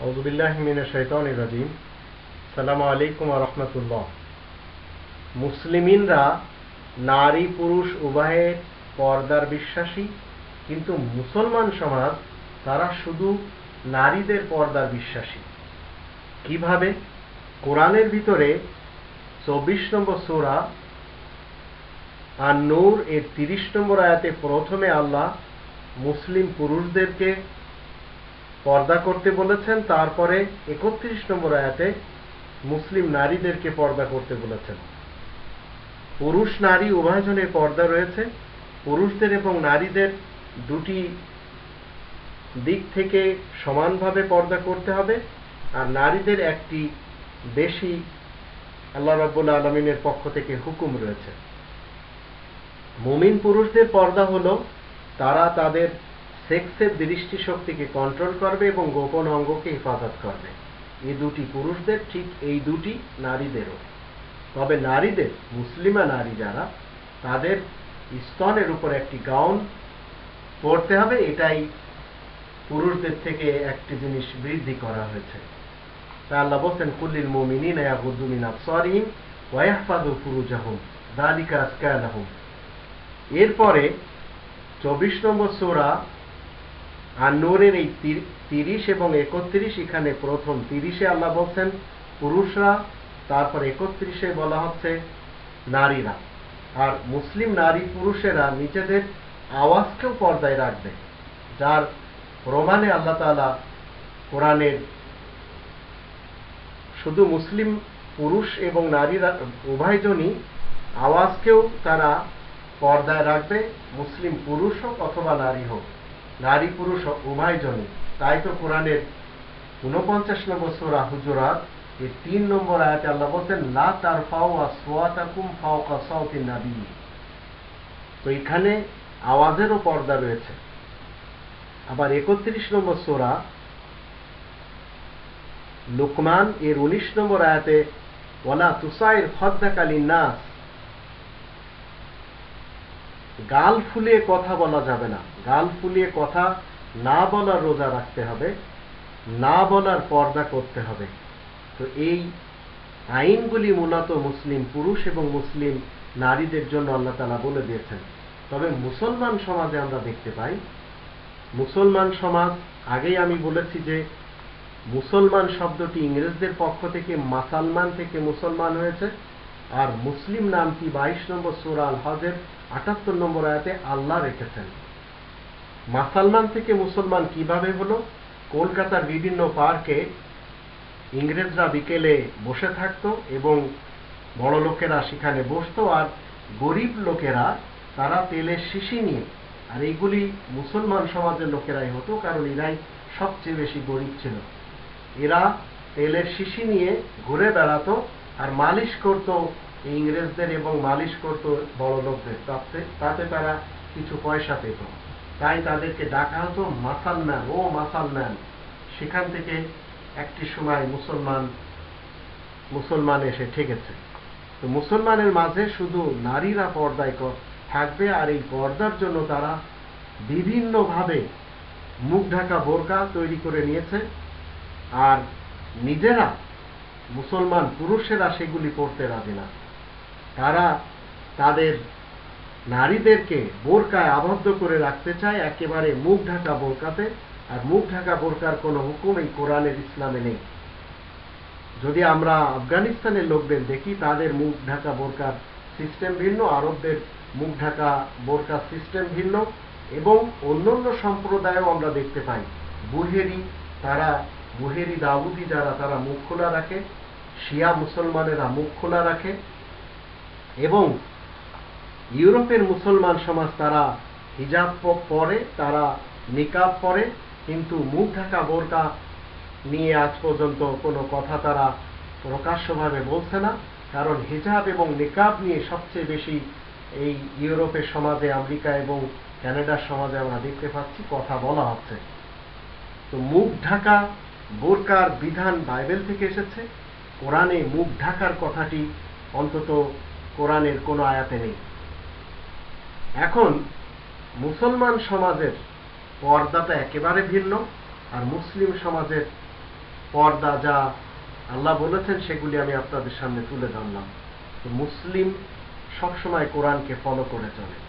রাজিম। সালাম আলাইকুম রহমতুল্লাহ। মুসলিমিনরা নারী, পুরুষ উভয়ের পর্দার বিশ্বাসী, কিন্তু মুসলমান সমাজ, তারা শুধু নারীদের পর্দার বিশ্বাসী। কীভাবে? কোরআনের ভিতরে চব্বিশ নম্বর সোরা আর নূর এর তিরিশ নম্বর আয়াতে প্রথমে আল্লাহ মুসলিম পুরুষদেরকে পর্দা করতে বলেছেন, তারপরে একত্রিশ নম্বর আয়াতে মুসলিম নারীদেরকে পর্দা করতে বলেছেন। পুরুষ নারী উভয়জনের পর্দা রয়েছে। পুরুষদের এবং নারীদের দুটি দিক থেকে সমানভাবে পর্দা করতে হবে, আর নারীদের একটি বেশি আল্লাহ রাব্বুল আলমিনের পক্ষ থেকে হুকুম রয়েছে। মুমিন পুরুষদের পর্দা হলো, তারা তাদের সেক্সের দৃষ্টিশক্তিকে কন্ট্রোল করবে এবং গোপন অঙ্গকে হেফাজত করবে। এই দুটি পুরুষদের, ঠিক এই দুটি নারীদেরও। তবে নারীদের, মুসলিমা নারী যারা, তাদের স্তনের উপর একটি গাউন পরতে হবে। এটাই পুরুষদের থেকে একটি জিনিস বৃদ্ধি করা হয়েছে। তা আল্লাহ বলছেন, কুল্লিল মুমিনিন ইয়াগুদ্দু মিন আবসারিহিম ওয়া ইয়াহফাযু ফুরুজাহুম। যালিকা আজকা এরপরে চব্বিশ নম্বর সূরা আর নূরের এই তিরিশ এবং একত্রিশ এখানে প্রথম তিরিশে আল্লাহ বলছেন, পুরুষরা, তারপর একত্রিশে বলা হচ্ছে নারীরা। আর মুসলিম নারী পুরুষেরা নিজেদের আওয়াজকেও পর্দায় রাখবে, যার প্রমাণে আল্লাহ তালা কোরআনের শুধু মুসলিম পুরুষ এবং নারীরা, উভয়জনই আওয়াজকেও তারা পর্দায় রাখবে, মুসলিম পুরুষ হোক অথবা নারী হোক। নারী পুরুষ উভয়জনই তাই তো কোরআনের উনপঞ্চাশ নম্বর সোরা হুজুরাত, এই তিন নম্বর আয়াতে আল্লাহ বলছেন, লা তার ফাও আসওয়াতাকুম ফাওকা সাউতিন নাবী। তো এখানে আওয়াজেরও পর্দা রয়েছে। আবার একত্রিশ নম্বর সোরা, লোকমান এর উনিশ নম্বর আয়াতে ওলা তুসাইর খদ্দাকালীন নাস গাল ফুলিয়ে কথা বলা যাবে না। গাল ফুলিয়ে কথা না বলার রোজা রাখতে হবে, না বলার পর্দা করতে হবে। তো এই আইনগুলি মূলত মুসলিম পুরুষ এবং মুসলিম নারীদের জন্য আল্লাহ তালা বলে দিয়েছেন। তবে মুসলমান সমাজে আমরা দেখতে পাই, মুসলমান সমাজ, আগেই আমি বলেছি যে মুসলমান শব্দটি ইংরেজদের পক্ষ থেকে মাসালমান থেকে মুসলমান হয়েছে, আর মুসলিম নামটি বাইশ নম্বর সুরাল হজের আটাত্তর নম্বর আয়াতে আল্লাহ রেখেছেন। মাসালমান থেকে মুসলমান কীভাবে হলো? কলকাতার বিভিন্ন পার্কে ইংরেজরা বিকেলে বসে থাকতো এবং বড় লোকেরা সেখানে বসতো আর গরিব লোকেরা তারা তেলের শিশি নিয়ে, আর এইগুলি মুসলমান সমাজের লোকেরাই হতো কারণ এরাই সবচেয়ে বেশি গরিব ছিল। এরা তেলের শিশি নিয়ে ঘুরে বেড়াতো আর মালিশ করত ইংরেজদের এবং মালিশ করত বড় লোকদের তাতে তাতে তারা কিছু পয়সা পেত। তাই তাদেরকে ডাকা হতো মাসাল ম্যান ও মাসাল ম্যান সেখান থেকে একটি সময় মুসলমান মুসলমান এসে ঠেকেছে। তো মুসলমানের মাঝে শুধু নারীরা পর্দায় থাকবে আর এই পর্দার জন্য তারা বিভিন্নভাবে মুখ ঢাকা বোরকা তৈরি করে নিয়েছে। আর নিজেরা মুসলমান পুরুষেরা সেগুলি পড়তে রাজি না। তারা তাদের নারীদেরকে বোরকায় আবদ্ধ করে রাখতে চায়, একেবারে মুখ ঢাকা বোরকাতে, আর মুখ ঢাকা বোরকার কোনো হুকুম এই কোরআনের ইসলামে নেই। যদি আমরা আফগানিস্তানের লোকদের দেখি, তাদের মুখ ঢাকা বোরকার সিস্টেম ভিন্ন, আরবদের মুখ ঢাকা বোরকার সিস্টেম ভিন্ন, এবং অন্যান্য সম্প্রদায়ও আমরা দেখতে পাই। বুহেরি, তারা, বুহেরি দাউদি যারা, তারা মুখ খোলা রাখে, শিয়া মুসলমানেরা মুখ খোলা রাখে এবং ইউরোপের মুসলমান সমাজ তারা হিজাব পরে, তারা নিকাব পরে, কিন্তু মুখ ঢাকা বোরকা নিয়ে আজ পর্যন্ত কোনো কথা তারা প্রকাশ্যভাবে বলছে না। কারণ হিজাব এবং নিকাব নিয়ে সবচেয়ে বেশি এই ইউরোপের সমাজে, আমেরিকা এবং ক্যানাডার সমাজে আমরা দেখতে পাচ্ছি, কথা বলা হচ্ছে। তো মুখ ঢাকা বোরকার বিধান বাইবেল থেকে এসেছে। কোরআনে মুখ ঢাকার কথাটি অন্তত কোরআনের কোনো আয়াতে নেই। এখন মুসলমান সমাজের পর্দাটা একেবারে ভিন্ন, আর মুসলিম সমাজের পর্দা যা আল্লাহ বলেছেন সেগুলি আমি আপনাদের সামনে তুলে ধরলাম। মুসলিম সবসময় কোরআনকে ফলো করে চলে।